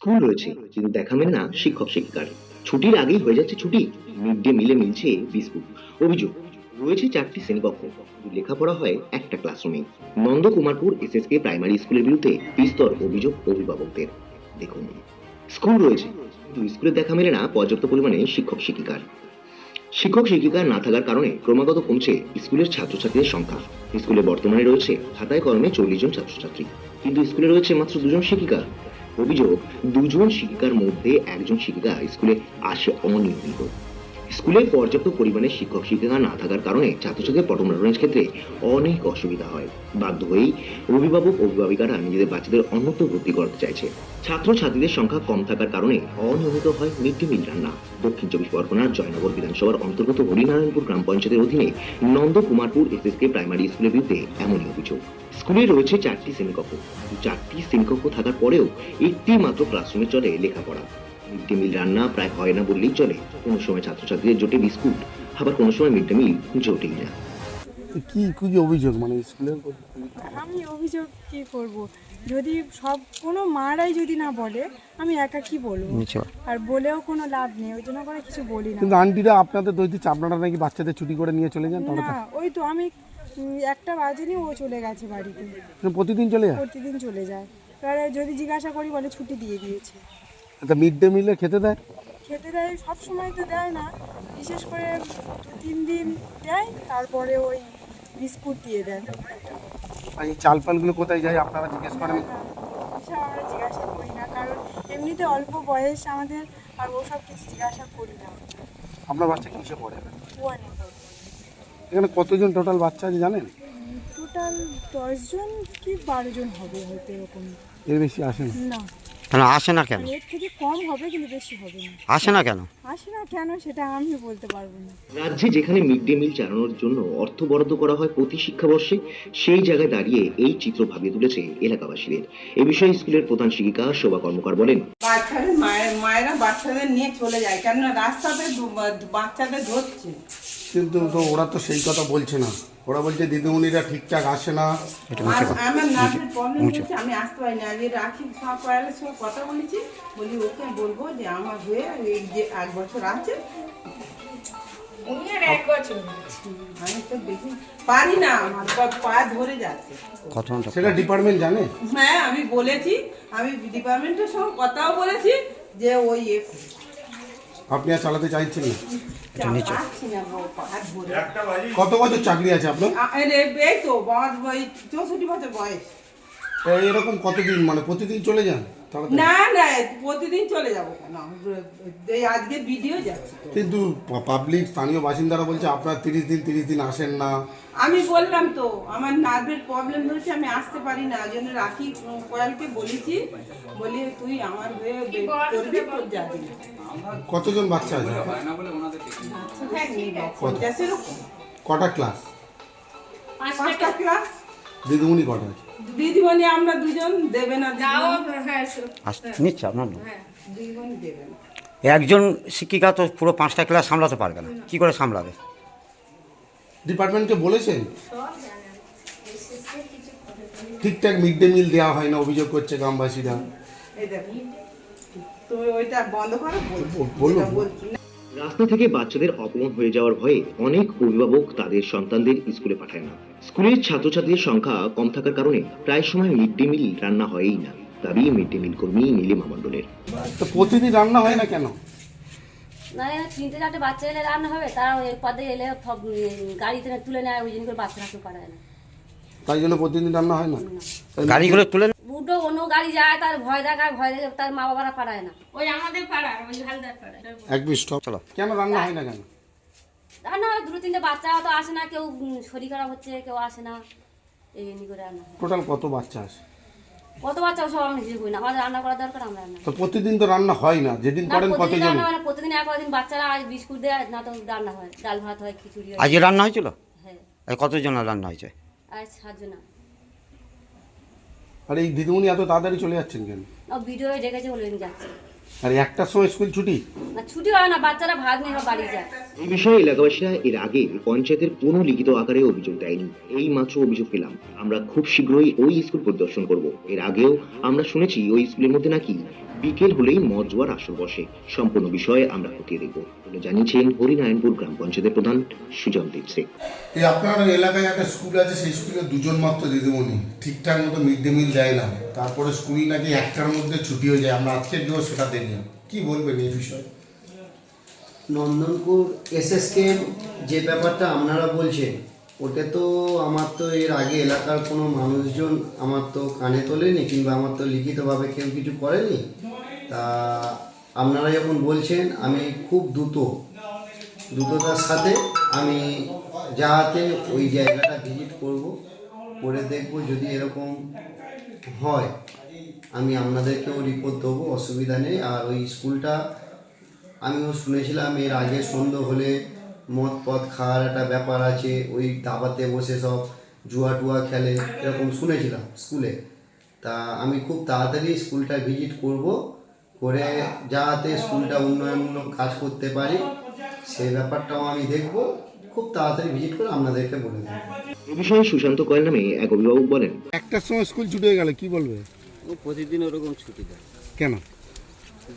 School রয়েছে, কিন্তু দেখা মেলে না শিক্ষক, শিক্ষিকার। ছুটির আগেই হয়ে যাচ্ছে ছুটি। মিড ডে মিলে মিলছে বিস্কুট। অভিযোগ, রয়েছে চারটি শ্রেণীকক্ষ। লেখাপড়া হয় একটা ক্লাসরুমে। নন্দকুমারপুর এসএসকে প্রাইমারি স্কুলের বিরুদ্ধে বিস্তর অভিযোগ অভিভাবকদের। দেখুন, স্কুল রয়েছে, কিন্তু স্কুলে দেখা মেলে না পর্যাপ্ত পরিমাণে শিক্ষক, শিক্ষিকার। শিক্ষক, শিক্ষিকা না থাকার কারণে ক্রমাগত কমছে স্কুলের ছাত্রছাত্রীদের সংখ্যা। স্কুলে বর্তমানে রয়েছে খাতায় কলমে চল্লিশ জন ছাত্রছাত্রী। কিন্তু স্কুলে রয়েছে মাত্র দুজন শিক্ষিকা। অভিযোগ, দুজন শিক্ষিকার মধ্যে একজন শিক্ষিকা স্কুলে আসে অনিয়মিত। স্কুলে পর্যাপ্ত পরিমাণে শিক্ষক শিক্ষিকা না থাকার কারণে ছাত্রছাত্রীদের পঠন পাঠনের ক্ষেত্রে অনেক অসুবিধা হয়। বাধ্য হয়েই অভিভাবক অভিভাবিকারা নিজেদের বাচ্চাদের অন্যত্র ভর্তি করতে চাইছে। ছাত্রছাত্রীদের সংখ্যা কম থাকার কারণে অনিয়মিত হয় মিড ডে মিল রান্না। দক্ষিণ চব্বিশ পরগনার জয়নগর বিধানসভার অন্তর্গত হরিনারায়ণপুর গ্রাম পঞ্চায়েতের অধীনে নন্দকুমারপুর এসএসকে প্রাইমারি স্কুলের বিরুদ্ধে এমনই অভিযোগ। স্কুলে রয়েছে চারটি শ্রেণীকক্ষ। চারটি শ্রেণীকক্ষ থাকার পরেও একটি মাত্র ক্লাসরুমে চলে লেখাপড়া। মিড ডে মিল রান্না প্রায় হয় না বললেই চলে। কোনো সময় ছাত্রছাত্রীদের জোটে বিস্কুট আবার কোনো সময় মিড ডে মিল জোটেই না। কি কি অভিযোগ? মানে স্কুলের আমি অভিযোগ কি করব? যদি সব কোনো মারাই যদি না বলে আমি একা কি বলব? আর বলেও কোনো লাভ নেই ওই জন্য করে কিছু বলি না। কিন্তু আন্টিরা আপনাদের দইতে আপনারা নাকি বাচ্চাদের ছুটি করে নিয়ে চলে যান? না ওই তো আমি একটা বাজেনি ও চলে গেছে বাড়িতে। প্রতিদিন চলে যান প্রতিদিন চলে যায়। এবারে যদি জিজ্ঞাসা করি বলে ছুটি দিয়ে দিয়েছে। তা মিড ডে মিলে খেতে দেয়? খেতে দেয় সব সময় তো দেয় না। বিশেষ করে দু তিন দিন দেয় তারপরে ওই বিস্কুট দিয়ে আর এই চাল ফালগুলো কোথায় যায় আপনারা জিজ্ঞেস করেন? এসব আমরা জিজ্ঞাসা করি না কারণ এমনিতে অল্প বয়স আমাদের আর ওসব কিছু জিজ্ঞাসা করি না। আপনার বাচ্চা কিসে পড়ে? ওয়ানে এখানে কতজন টোটাল বাচ্চা আছে জানেন? টোটাল দশজন কি বারো জন হবে হয়তো এরকম। এর বেশি আসেন না। কেন আসে না কেন? এর থেকে কম হবে কিন্তু বেশি হবে না। আসে না কেন? আসে না কেন সেটা আমি বলতে পারব না। রাজ্যে যেখানে মিড ডে মিল চালানোর জন্য অর্থ বরাদ্দ করা হয় প্রতি শিক্ষাবর্ষে সেই জায়গায় দাঁড়িয়ে এই চিত্র ভাবিয়ে তুলেছে এলাকাবাসীদের। এ বিষয়ে স্কুলের প্রধান শিক্ষিকা শোভা কর্মকার বলেন। বাচ্চাদের মায়ের মায়েরা বাচ্চাদের নিয়ে চলে যায় কেননা রাস্তাতে বাচ্চাদের ধরছে। কিন্তু তো ওরা তো সেই কথা বলছে না। ওরা বলছে দিদিমণিরা ঠিকঠাক আসে না। আমার নার্সের প্রবলেম হচ্ছে আমি আসতে পারি না আজকে রাখি সব কয়ালের সঙ্গে কথা বলেছি। বলি ওকে বলব যে আমার হয়ে এই যে এক বছর আছে। আমি তো দেখি পারি পা- পা ধরে যাচ্ছে। সেটা ডিপার্টমেন্ট জানে? হ্যাঁ আমি বলেছি আমি ডিপার্টমেন্টের সঙ্গে কথাও বলেছি যে ওই আপনি আর চালাতে চাইছেন না? কত বছর চাকরি আছে আপনার? এই তো চৌষট্টি বছর বয়স। এরকম কতদিন মানে প্রতিদিন চলে যান। না না প্রতিদিন চলে যাব কেন? এই আজকে ভিডিও যাচ্ছে। কিন্তু পাবলিক স্থানীয় বাসিন্দারা বলছে আপনার তিরিশ দিন তিরিশ দিন আসেন না। আমি বললাম তো আমার নার্ভের প্রবলেম হয়েছে আমি আসতে পারি না ওই জন্য রাখি কয়ালকে বলেছি বলি তুই আমার হয়ে করবি তোর যাবি কতজন বাচ্চা আছে? পঞ্চাশের কটা ক্লাস পাঁচটা ক্লাস দিদিমণি কটা আছে? দিদিমণি আমরা দুজন দেবে না নিচ্ছে আপনার না। একজন শিক্ষিকা তো পুরো পাঁচটা ক্লাস সামলাতে পারবে না। কি করে সামলাবে? ডিপার্টমেন্টকে বলেছেন? ঠিকঠাক মিড ডে মিল দেওয়া হয় না অভিযোগ করছে গ্রামবাসীরা। তুমি ওইটা বন্ধ করো বলুন। রাস্তা থেকে বাচ্চাদের অপমান হয়ে যাওয়ার ভয়ে অনেক অভিভাবক তাদের সন্তানদের স্কুলে পাঠায় না। স্কুলের ছাত্রছাত্রীদের সংখ্যা কম থাকার কারণে প্রায় সময় মিড ডে মিল রান্না হয়ই না। দাবি মিড ডে মিল কর্মী নীলিমা মণ্ডলের। তো প্রতিদিন রান্না হয় না কেন? না তিনটে চারটে বাচ্চা এলে রান্না হবে তারা ওই পদে এলে গাড়িতে তুলে নেয় ওই জন্য করে বাচ্চারা কেউ পাঠায় না। তাই জন্য প্রতিদিন রান্না হয় না? গাড়িগুলো তুলে উল্টো অন্য গাড়ি যায় তার ভয় দেখায় ভয় দেখে তার মা বাবারা পাঠায় না এক মিনিট stop। চলো। কেন রান্না হয় না কেন? রান্না হয় দুটো তিনটে বাচ্চা তো আসে না কেউ শরীর খারাপ হচ্ছে কেউ আসে না এই করে রান্না টোটাল কত বাচ্চা আছে কত বাচ্চা সব আমরা কিছু করি না আমাদের রান্না করা দরকার আমরা রান্না তো প্রতিদিন তো রান্না হয় না যেদিন করেন প্রতিদিন কতজন না প্রতিদিন একদিন বাচ্চারা আজ বিস্কুট দেয় না তো রান্না হয় ডাল ভাত হয় খিচুড়ি হয়। আজকে রান্না হয়েছিল? হ্যাঁ। কতজন রান্না হয়েছে? সাতজন। আর এই দিদিমণি এত তাড়াতাড়ি চলে যাচ্ছেন কেন? ও ভিডিও ডেকেছে বলে নিয়ে যাচ্ছে। আর একটার সময় স্কুল ছুটি? না ছুটি হয় না বাচ্চারা ভাগ নিয়ে বাড়ি যায়। এই বিষয়ে এলাকাবাসীরা এর আগে পঞ্চায়েতের কোনো লিখিত আকারে অভিযোগ দেয়নি। এই মাত্র অভিযোগ পেলাম। আমরা খুব শীঘ্রই ওই স্কুল পরিদর্শন করব। এর আগেও আমরা শুনেছি ওই স্কুলের মধ্যে নাকি বিকেল হলেই মদ জোয়ার আসর বসে। সম্পূর্ণ বিষয়ে আমরা খতিয়ে দেখব। বলে জানিয়েছেন হরিনারায়ণপুর গ্রাম পঞ্চায়েতের প্রধান সুজন দীপ শেখ এই আপনার এলাকায় একটা স্কুল আছে সেই স্কুলে দুজন মাত্র দিদিমণি। ঠিকঠাক মতো মিড ডে মিল দেয় না। তারপরে স্কুলই নাকি একটার মধ্যে ছুটি হয়ে যায়। আমরা আজকের দিনও সেটা দেখলাম। কি বলবেন এই বিষয়ে? নন্দনপুর এসএসকে যে ব্যাপারটা আপনারা বলছেন ওটা তো আমার তো এর আগে এলাকার কোনো মানুষজন আমার তো কানে তোলেনি কিংবা আমার তো লিখিতভাবে কেউ কিছু করেনি। তা আপনারা যখন বলছেন, আমি খুব দ্রুত, দ্রুততার সাথে আমি যাতে ওই জায়গাটা ভিজিট করব, করে দেখব যদি এরকম হয়, আমি আপনাদেরকেও রিপোর্ট দেবো, অসুবিধা নেই। আর ওই স্কুলটা আমিও শুনেছিলাম, এর আগে সন্ধ্যে হলে মদ পদ খাওয়ার একটা ব্যাপার আছে, ওই দাবাতে বসে সব জুয়া টুয়া খেলে, এরকম শুনেছিলাম স্কুলে। তা আমি খুব তাড়াতাড়ি স্কুলটা ভিজিট করব করে যাতে স্কুলটা উন্নয়নমূলক কাজ করতে পারি সেই ব্যাপারটাও আমি দেখব। খুব তাড়াতাড়ি ভিজিট করে আপনাদেরকে বলে দেবো। এ বিষয়ে সুশান্ত কয়েল নামে এক অভিভাবক বলেন একটার সময় স্কুল ছুটি হয়ে গেলে কি বলবে? ও প্রতিদিন ওরকম ছুটি দেয়। কেন?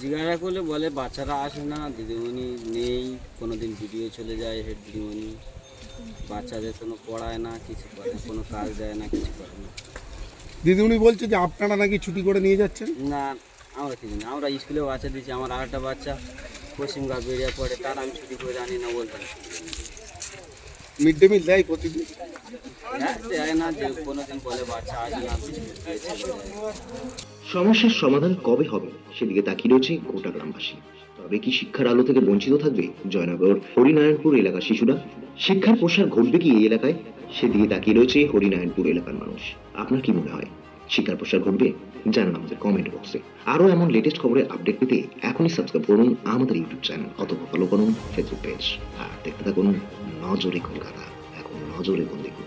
জিজ্ঞাসা করলে বলে বাচ্চারা আসে না দিদিমণি নেই কোনো দিন ভিডিও চলে যায় হেড দিদিমণি। বাচ্চাদের কোনো পড়ায় না কিছু করে কোনো কাজ দেয় না কিছু করে না। দিদিমণি বলছে যে আপনারা নাকি ছুটি করে নিয়ে যাচ্ছেন? না আমরা কিছু না আমরা স্কুলে বাচ্চা দিচ্ছি আমার আরেকটা বাচ্চা পশ্চিমগা বেরিয়ে পড়ে তার আমি ছুটি করে আনি না বলতে মিড ডে মিল দেয় প্রতিদিন? হ্যাঁ। সমস্যার সমাধান কবে হবে? সেদিকে তাকিয়ে রয়েছে গোটা গ্রামবাসী। তবে কি শিক্ষার আলো থেকে বঞ্চিত থাকবে জয়নগর? হরিনারায়ণপুর এলাকার শিশুরা? শিক্ষার প্রসার ঘটবে কি এই এলাকায়? সেদিকে তাকিয়ে রয়েছে হরিনারায়ণপুর এলাকার মানুষ। আপনার কি মনে হয়? শিক্ষার প্রসার ঘটবে, জানান আমাদের কমেন্ট বক্সে আরও এমন লেটেস্ট খবরের আপডেট পেতে এখনই সাবস্ক্রাইব করুন আমাদের ইউটিউব চ্যানেল অথবা ফলো করুন ফেসবুক পেজ আর দেখতে থাকুন নজরে কলকাতা, এখন নজরে কোন দেখুন